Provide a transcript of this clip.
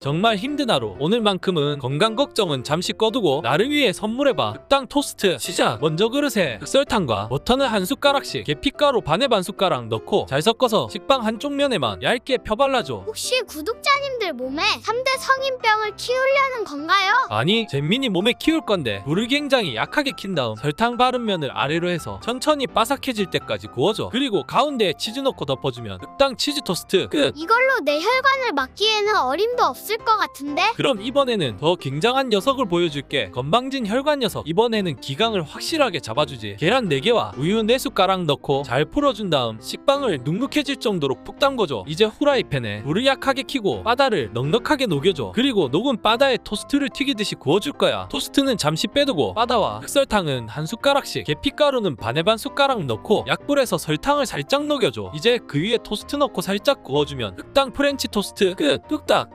정말 힘든 하루. 오늘만큼은 건강 걱정은 잠시 꺼두고 나를 위해 선물해봐. 흑당 토스트. 시작. 먼저 그릇에 흑설탕과 버터는 한 숟가락씩 계피가루 반에 반 숟가락 넣고 잘 섞어서 식빵 한쪽 면에만 얇게 펴발라줘. 혹시 구독자님들 몸에 3대 성인병을 키우려는 건가요? 아니 잼민이 몸에 키울 건데 불을 굉장히 약하게 킨 다음 설탕 바른 면을 아래로 해서 천천히 바삭해질 때까지 구워줘. 그리고 가운데에 치즈 넣고 덮어주면 흑당 치즈 토스트 끝. 이걸로 내 혈관을 막기에는 어림도 없을 것 같은데? 그럼 이번에는 더 굉장한 녀석을 보여줄게. 건방진 혈관 녀석. 이번에는 기강을 확실하게 잡아주지. 계란 4개와 우유 4숟가락 넣고 잘 풀어준 다음 식빵을 눅눅해질 정도로 푹 담궈줘. 이제 후라이팬에 불을 약하게 켜고 바다를 넉넉하게 녹여줘. 그리고 녹은 바다에 토스트를 튀기 듯이 구워줄 거야. 토스트는 잠시 빼두고 바다와 흑설탕은 한 숟가락씩 계피가루는 반에 반 숟가락 넣고 약불에서 설탕을 살짝 녹여줘. 이제 그 위에 토스트 넣고 살짝 구워주면 흑당 프렌치 토스트 끝. 뚝딱